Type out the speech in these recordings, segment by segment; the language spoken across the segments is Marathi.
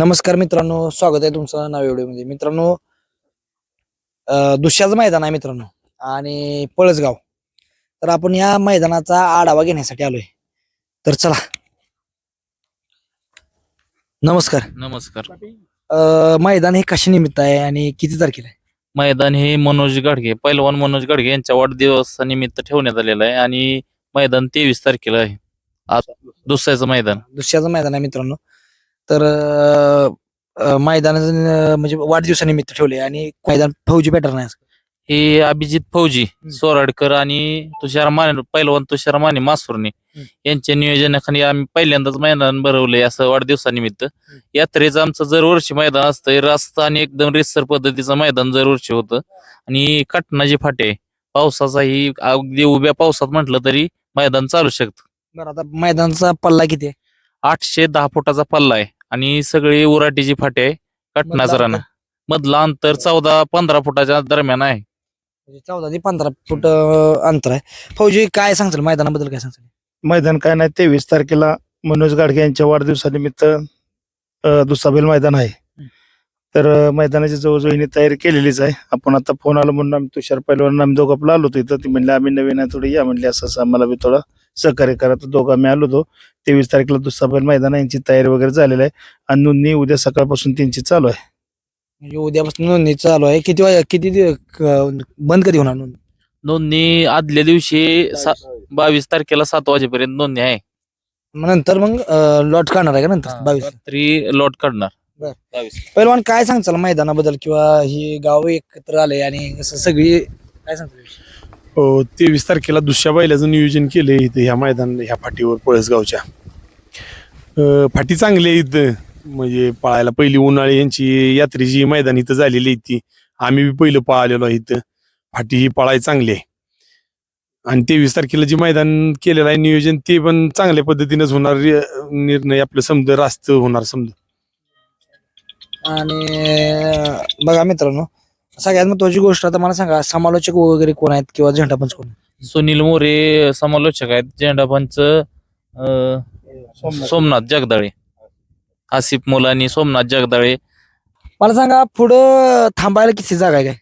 नमस्कार मित्रांनो स्वागत आहे तुमचं नव्या व्हिडिओमध्ये. मित्रांनो दुसऱ्याचं मैदान आहे मित्रांनो आणि पळसगाव. तर आपण या मैदानाचा आढावा घेण्यासाठी आलोय. तर चला. नमस्कार. नमस्कार. अं, मैदान हे कशा निमित्त आहे आणि किती तारखेला आहे? मैदान हे मनोज गाडगे पैलवान मनोज गाडगे यांच्या वाढदिवसानिमित्त ठेवण्यात आलेलं आहे आणि मैदान तेवीस तारखेला आहे. आज दुसऱ्याचं मैदान. दुसऱ्याचं मैदान आहे मित्रांनो. तर अं, अं, मैदान म्हणजे वाढदिवसानिमित्त ठेवले आणि मैदान फौजी पॅटर्न आहे हे अभिजित फौजी सोराडकर आणि तुषार माने पैलवान तुषार माने हम्म. यांच्या नियोजनाखाली आम्ही पहिल्यांदाच मैदान भरवलंय असं वाढदिवसानिमित्त. यात्रेचं आमचं दरवर्षी मैदान असतं रास्त आणि एकदम रिसर पद्धतीचं मैदान दरवर्षी होतं. आणि कटनाची फाटे. पावसाचाही अगदी उभ्या पावसात म्हटलं तरी मैदान चालू शकतं. बरं आता मैदानाचा पल्ला किती आहे? आठशे दहा फुटाचा पल्ला आहे. आणि सगळी उराटीची फाटे आहे. कटनाचं मधला रान. मधला अंतर चौदा पंधरा फुटाच्या दरम्यान आहे. म्हणजे चौदा ते पंधरा फूट अं, अंतर आहे. फौजी काय सांगताल मैदानाबद्दल काय सांगताल मैदान काय नाही तेवीस तारखेला मनोज गाडगे यांच्या वाढदिवसानिमित्त अ, दुसाबेल मैदान आहे. तर अ, मैदानाची जवळजवळ हिने तयारी केलेलीच आहे. आपण आता फोन आला म्हणून आम्ही तुषार पहिलवान आम्ही दोघं आपलं आलो होतो इथं. ती म्हणले आम्ही नवीन आहे थोडी या. म्हणले असं असं आम्हाला बी थोडं सहकार्य करा. तर दोघं आम्ही आलो होतो. तेवीस तारखेला दुसाबेल मैदान आहे, यांची तयारी वगैरे झालेली आहे. आणि नोंदणी उद्या सकाळपासून त्यांची चालू आहे. म्हणजे उद्यापासून नोंदणी चालू आहे. किती वाज- किती दिव- क- बंद कधी होणार नोंदणी? नोंदणी आदल्या दिवशी सा- बावीस तारखेला सात वाजेपर्यंत नोंदणी आहे. मग नंतर मग लॉट काढणार आहे का नंतर? बावीस. रात्री लॉट काढणार. बर. बावीस. पहिलवान काय सांगचाल मैदानाबद्दल? किंवा ही गाव एकत्र आले आणि असं सगळी काय सांगताल? हो तेवीस तारखेला दुसऱ्या बैलाचं नियोजन केलंय इथं ह्या मैदान ह्या फाटीवर पळसगावच्या. फाटी चांगली आहे इथं. म्हणजे पळायला पहिली उन्हाळी यांची यात्रेची मैदान इथं झालेली आहे ती आम्ही बी पहिलं पळालेलो आहे इथं. फाटी ही पळाय चांगली आहे. आणि तेवीस तारखेला जे मैदान केलेलं आहे नियोजन ते पण चांगल्या पद्धतीनेच होणार. निर्णय आपलं समज रास्त होणार समज. आणि बघा मित्रांनो सगळ्यात महत्वाची गोष्ट आता मला सांगा समालोचक वगैरे कोण आहेत किंवा झेंडापंच कोण आहेत? सुनील मोरे समालोचक आहेत. झेंडापंच अं, सोमनाथ. जगदाळे. आसिफ मुलानी सोमनाथ जगदाळे. मला सांगा पुढं थांबायला किती जागा आहे काय?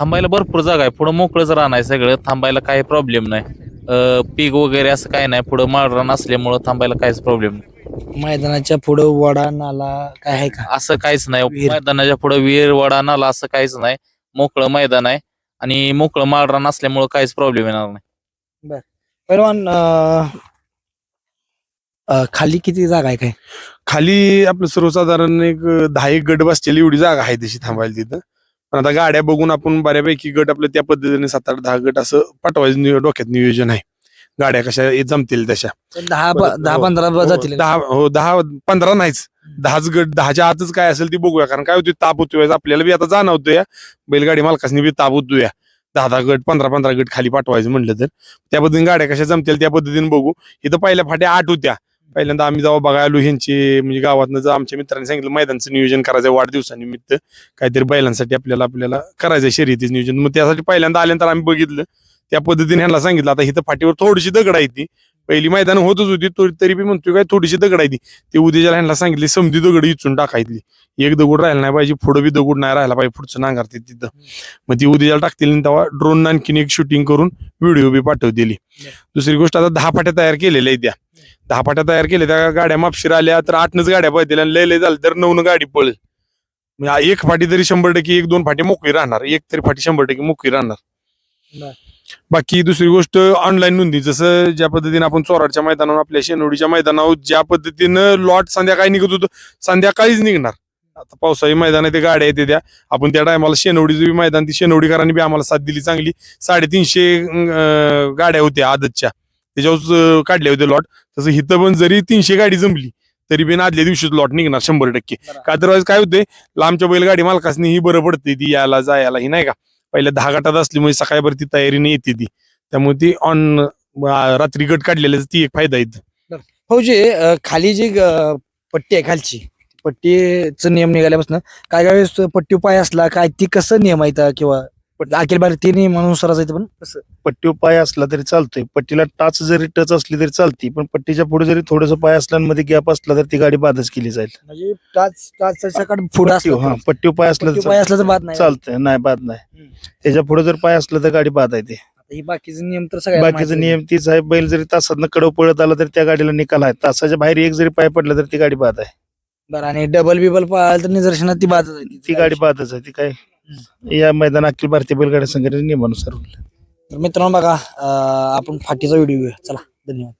थांबायला भरपूर जागा आहे. पुढं मोकळंच रान आहे सगळं. थांबायला काही प्रॉब्लेम नाही. अं, पीक वगैरे असं काही नाही. पुढं माळरान असल्यामुळं थांबायला काहीच प्रॉब्लेम नाही. मैदानाच्या पुढं वडा नाला काय आहे का? असं काहीच नाही. विहीर. मैदानाच्या पुढे विहीर वडा नाला असं काहीच नाही. मोकळं मैदान आहे आणि मोकळं माळरान असल्यामुळं काहीच प्रॉब्लेम येणार नाही. अं, खाली किती जागा आहे काय? खाली आपलं सर्वसाधारण एक दहा एक गट बसलेली एवढी जागा आहे तशी थांबायला तिथं. पण आता गाड्या बघून आपण बऱ्यापैकी गट आपलं त्या पद्धतीने सात आठ दहा गट असं पाठवायचं नियो- डोक्यात नियोजन आहे. गाड्या कशा जमतील तशा. दहा प- दहा हो. पंधरा हो, जातील दहा हो दहा पंधरा नाहीच. दहाच गट दहाच्या आतच काय असेल ती बघूया. कारण काय होती ताप होतोय आपल्याला बी आता जाणवतोय बैलगाडी मालकासनी बी ताप होतोय. दहा दहा गट पंधरा पंधरा गट खाली पाठवायचं म्हणलं तर. त्या पद्धतीने गाड्या कशा जमतील त्या पद्धतीने बघू. इथं पहिल्या फाट्या आठ होत्या. पहिल्यांदा आम्ही जेव्हा बघायला आलो ह्यांची म्हणजे गावातनं जर आमच्या मित्रांनी सांगितलं मैदानचं नियोजन करायचं वाढदिवसानिमित्त. काहीतरी बैलांसाठी आपल्याला आपल्याला करायचं शर्यतीचं नियोजन. मग त्यासाठी पहिल्यांदा आल्यानंतर आम्ही बघितलं. त्या पद्धतीने ह्यांना सांगितलं आता इथं फाटीवर थोडीशी दगड आहे ती. पहिली मैदान होतच होती तरी बी म्हणतोय काय थोडीशी दगड आहे ती. ते उद्याच्या ह्यांना सांगितली समधी दगड इचून टाकायची एक दगड राहिला नाही पाहिजे पुढं बी दगड नाही राहिला पाहिजे पुढचं नांगारते तिथं. मग ती उद्याला टाकतील आणि तेव्हा ड्रोन आणखीन एक शूटिंग करून व्हिडिओ बी पाठवतेली. दुसरी गोष्ट आता दहा पाट्या तयार केलेल्या आहेत त्या. दहा पाट्या तयार केल्या त्या गाड्या मापशीर आल्या तर आठनच गाड्या पळतील आणि लय लय झालं तर नऊन गाडी पळेल. म्हणजे एक फाटी तरी शंभर टक्के एक दोन फाटी मोकळी राहणार एक तरी फाटी शंभर टक्के मोकळी राहणार. बाकी दुसरी गोष्ट ऑनलाईन नोंदणी जसं ज्या पद्धतीने आपण चोराडच्या मैदानावर आपल्या शेनोडीच्या मैदानावर ज्या पद्धतीनं लॉट संध्याकाळी निघत होतं संध्याकाळीच निघणार. आता पावसाळी मैदान आहे ते गाड्या येते त्या. आपण त्या टायमाला शेनवडीचं मैदान ती शेनवडीकरांनी बी आम्हाला साथ दिली चांगली. साडेतीनशे गाड्या होत्या आदतच्या. त्याच्यावर काढले होते लॉट तसं इथं पण जरी तीनशे गाडी जमली तरी बी आदल्या दिवशीच लॉट निघणार शंभर टक्के. का तर काय होते लांबच्या बैलगाडी मालकासनी ही बरं पडते ती यायला जायला ही नाही का? पहिल्या दहा गटात असल्यामुळे सकाळभर ती तयारीने येते ती. त्यामुळे ती ऑन रात्री गट काढलेल्या ती एक फायदा आहे. फौजी अं, खाली जी अं, पट्टी आहे खालची पट्टीचं नियम निघाल्यापासून काय काय वेळेस पट्टी पाय असला काय ती कसं नियम आहे इथं किंवा अखिल भारतीय नियमानुसारच आहे ते पण पट्टीवर पाय असला तरी चालतोय. पट्टीला टाच जरी टच असली तरी चालती पण पट्टीच्या पुढे जरी थोडस पाय असला आणि मध्ये गॅप असला तर ती गाडी बादच केली जाईल. म्हणजे टाच पुढे हा पाय असला तर पाय असला तर बाद नाही. चालतंय नाही बाद नाही. त्याच्या पुढे जर पाय असला तर गाडी बाद आहे ते. आता ही बाकीचे नियम तर सगळ्या बाकीचा नियम तीच आहे. बैल जरी तासात कडव पळत आला तर त्या गाडीला निकाल आहे. तासाच्या बाहेर एक जरी पाय पडला तर ती गाडी बाद आहे बरं आणि डबल बिबल पाहिलं तर निदर्शनात ती बाद ती गाडी बादच आहे ती काय? या मैदान अखिल भारतीय बैलगाड्या संघटनेच्या नियमानुसार तर मित्रांनो बघा अं, आपण फाटीचा व्हिडिओ घेऊया. चला धन्यवाद.